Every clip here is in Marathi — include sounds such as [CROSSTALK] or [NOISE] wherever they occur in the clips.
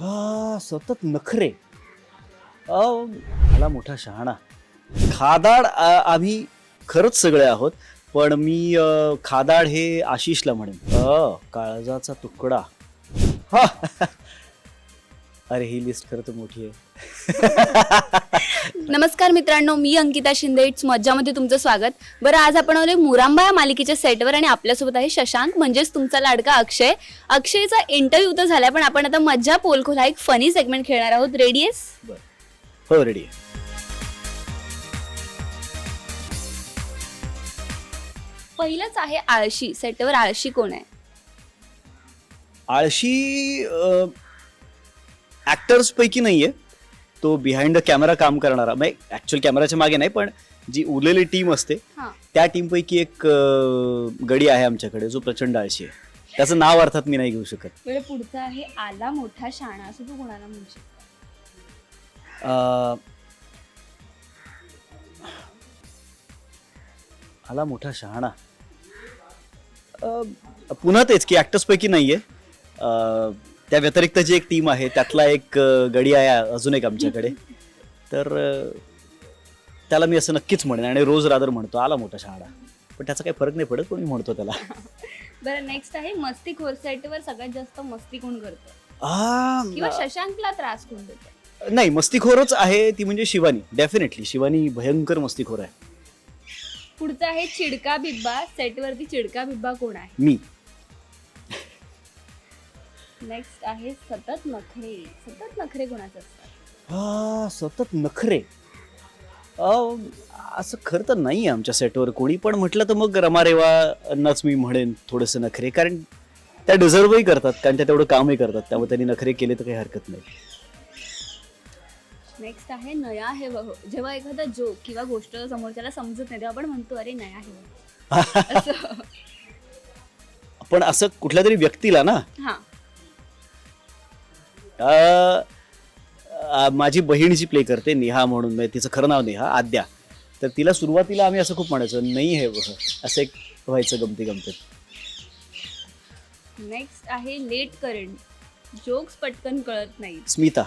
हा सतत नखरे. अ, मला मोठा शहाणा. खादाड आ- आम्ही खरंच सगळे आहोत पण मी अ, खादाड हे आशिषला म्हणेन. अ काळजाचा तुकडा. हा. अरे ही लिस्ट खरं तर मोठी आहे. [LAUGHS] नमस्कार मित्रांनो मी अंकिता शिंदे. इट्स मज्जामध्ये तुमचं स्वागत. बरं आज आपण आलोय मुरांबा या मालिकेच्या सेटवर आणि आपल्यासोबत आहे शशांक म्हणजेच तुमचा लाडका अक्षय. अक्षयचा इंटरव्ह्यू तर झालाय पण आपण आता मज्जा पोलखोल हा एक फनी सेगमेंट खेळणार आहोत. रेडी आहेस? हो रेडी आहे. पहिलंच आहे आळशी. सेटवर आळशी कोण आहे? आळशी ऍक्टर्स पैकी नाहीये. तो बिहाइंड द कॅमेरा काम करणारा. म्हणजे ऍक्च्युअल कॅमेराच्या मागे नाही पण जी उरलेली टीम असते त्या टीम पैकी एक अं, गडी आहे आमच्याकडे जो प्रचंड आळशी आहे. त्याचं नाव अर्थात मी नाही घेऊ शकत. पुढचा आहे आला मोठा शाणा असं तू कोणाला म्हणशील अं, आला मोठा शहाणा. अं, पुन्हा तेच की ऍक्टर्स पैकी नाहीये. त्या व्यतिरिक्त जी एक टीम आहे त्यातला एक गडी आहे अजून एक आमच्याकडे. तर त्याला मी असं नक्कीच म्हणेन आणि रोज रादर म्हणतो आला मोठा शहाणा. पण त्याचा काही फरक नाही पडत पण मी म्हणतो त्याला. [LAUGHS] बरं नेक्स्ट आहे मस्तीखोर सेटवर सगळ्यात जास्त मस्ती कोण करतो? किंवा शशांकला त्रास कोण देतो? नाही मस्तीखोरच आहे ती म्हणजे शिवानी. डेफिनेटली शिवानी भयंकर मस्तीखोर आहे. पुढचा आहे चिडका बिब्बा. सेटवरती चिडका बिब्बा कोण आहे? मी. नेक्स्ट आहे सतत नखरे. सतत नखरे कोणाचे असतात? हा सतत नखरे. अं, असं खरं तर नाही आहे आमच्या सेटवर कोणी पण म्हटलं तर मग रमारेवांनाच मी म्हणेन थोडेसे नखरे. कारण त्या डिझर्वही करतात. कारण त्या तेवढं कामही करतात. त्यामुळे त्यांनी नखरे केले तर काही हरकत नाही. नेक्स्ट आहे नया हे वह जेव्हा एखादा जोक किंवा गोष्ट समोरच्याला समजत नाही तेव्हा आपण म्हणतो अरे नया हे वह [LAUGHS] असं. पण असं कुठल्या तरी व्यक्तीला ना हा. अं, अं, माझी बहीण जी प्ले करते नेहा म्हणून म्हणजे तिचं खरं नाव नेहा आद्या. तर तिला सुरुवातीला आम्ही असं खूप म्हणायचो नाही हे वह असं एक व्हायचं गमती गमतीत नेक्स्ट आहे लेट करंट जोक्स पटकन कळत नाहीत. स्मिता.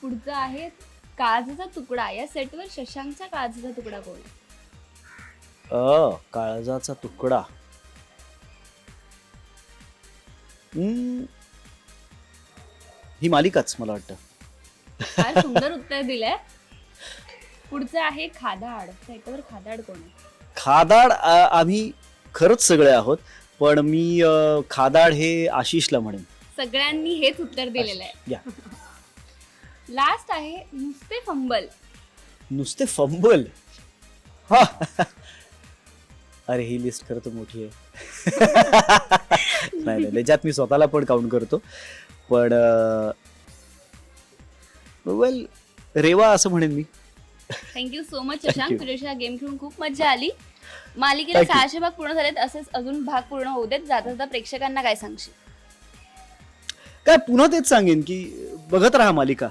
पुढचं आहे काजचा तुकडा. या सेटवर शशांकचा काजचा तुकडा कोण अ काळजाचा तुकडा. ही मालिकाच मला वाटतं. फार सुंदर उत्तर दिलंय. पुढचं आहे खादाड. सेटवर खादाड कोण आहे? खादाड आ- आम्ही खरंच सगळे आहोत पण मी अ, खादाड हे आशिषला म्हणेन. सगळ्यांनी हेच उत्तर दिलेलं आहे. या. लास्ट आहे नुसते फंबल नुसते फंबल हा. अरे ही लिस्ट खरं तर मोठी आहे. नाही नाही त्याच्यात मी स्वतःला पण काउंट करतो. पण वेल रेवा असं म्हणेन मी. Thank you so much Shashank. तुझ्याशी हा गेम खेळून खूप मजा आली. मालिकेला Thank you. सहाशे भाग पूर्ण झालेत असेच अजून भाग पूर्ण होऊ देत. जाता जाता प्रेक्षकांना काय सांगशील? काय पुन्हा तेच सांगेन की बघत राहा मालिका.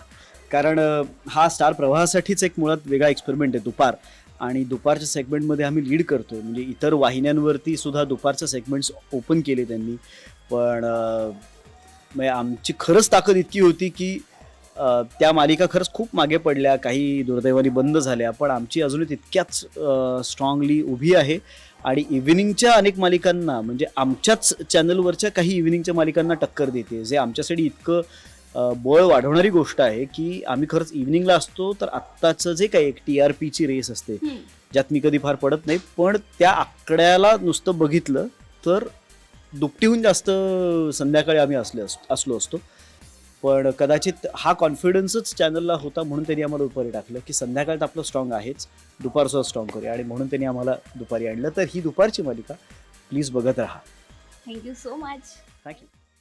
कारण अ, हा स्टार प्रवाहासाठीच एक मुळात वेगळा एक्सपेरिमेंट आहे दुपार. आणि दुपारच्या सेगमेंटमध्ये आम्ही लीड करतोय. म्हणजे इतर वाहिन्यांवरती सुद्धा दुपारच्या सेगमेंट्स ओपन केले त्यांनी. पण म्हणजे आमची खरंच ताकद इतकी होती की त्या मालिका खरंच खूप मागे पडल्या. काही दुर्दैवाने बंद झाल्या. पण आमची अजूनही तितक्याच स्ट्रॉंगली उभी आहे. आणि इव्हिनिंगच्या अनेक मालिकांना म्हणजे आमच्याच चॅनलवरच्या काही इव्हिनिंगच्या मालिकांना टक्कर देते. जे आमच्यासाठी इतकं बळ वाढवणारी गोष्ट आहे की आम्ही खरंच इव्हिनिंगला असतो तर आत्ताचं जे काही एक टी आर पीची रेस असते. ज्यात मी कधी फार पडत नाही पण त्या आकड्याला नुसतं बघितलं तर दुपटीहून जास्त संध्याकाळी आम्ही असले अस असलो असतो. पण कदाचित हा कॉन्फिडन्सच चॅनलला होता म्हणून त्यांनी आम्हाला दुपारी टाकलं की संध्याकाळ तर आपलं स्ट्रॉंग आहेच दुपारचं स्ट्रॉंग करूया. आणि म्हणून त्यांनी आम्हाला दुपारी आणलं. तर ही दुपारची मालिका प्लीज बघत राहा. Thank you so much thank you